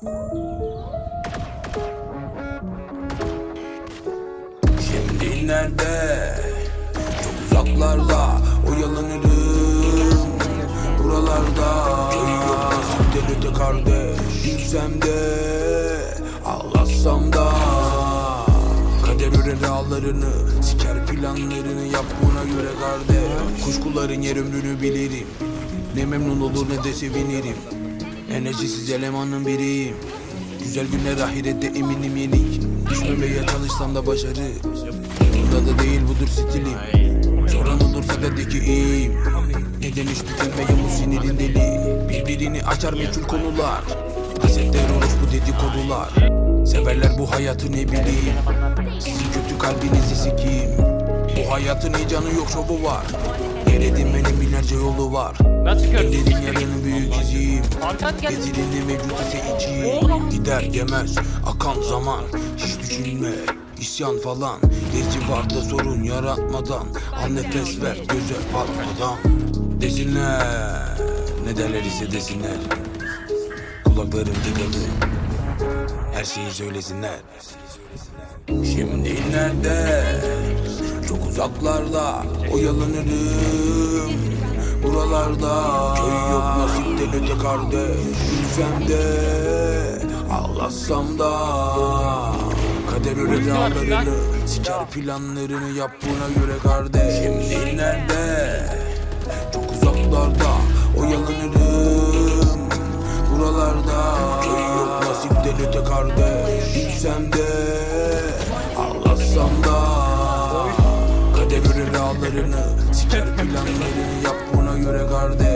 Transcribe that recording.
Şimdi nerede? Çok uzaklarda oyalanırım Buralarda nasipten öte kardeş Gülsem de ağlatsam da Kader örer ağlarını Siker planlarını yap buna göre kardeş. Kuşkuların yer ömrünü bilirim. Ne memnun olur ne de sevinirim Enerjisiz elemanın biriyim. Güzel günler ahirette eminim yenik. Düşmemeye çalışsam da başarı. Burada da değil budur stilim. Soran olursa da de ki iyiyim. Neden hiç tükenmeyen bu sinirin deli? Birbirini açar meçhul konular. Hasetler olur bu dedikodular. Severler bu hayatı ne bileyim. Sizin kötü kalbinizi sikeyim. Bu hayatın heyecanı yok şovu var. Yer edinmenin binlerce yolu var Nasıl kör? Ellerin yarını büyük iziyim Arkan gel. Getirin mevcut ise içeyim Gider gemez akan zaman. Hiç düşünme isyan falan. Gezi var da sorun yaratmadan. Al nefes ver göze bakmadan. Desinler Ne derler ise desinler. Kulaklarım tıkalı Her şeyi söylesinler. Şimdi nerede? Çok uzaklarda Oyalanırım Buralarda Köy yok nasipten öte kardeş. Gülsem de Ağlatsam da Kader öyle dağlarını Siker planlarını yap buna göre kardeş. Şimdi nerede? Çok uzaklarda Oyalanırım Buralarda Köy yok nasipten öte kardeş. Gülsem de Ağlatsam da Kader örer ağlarını Siker planlarını yap göre kardeş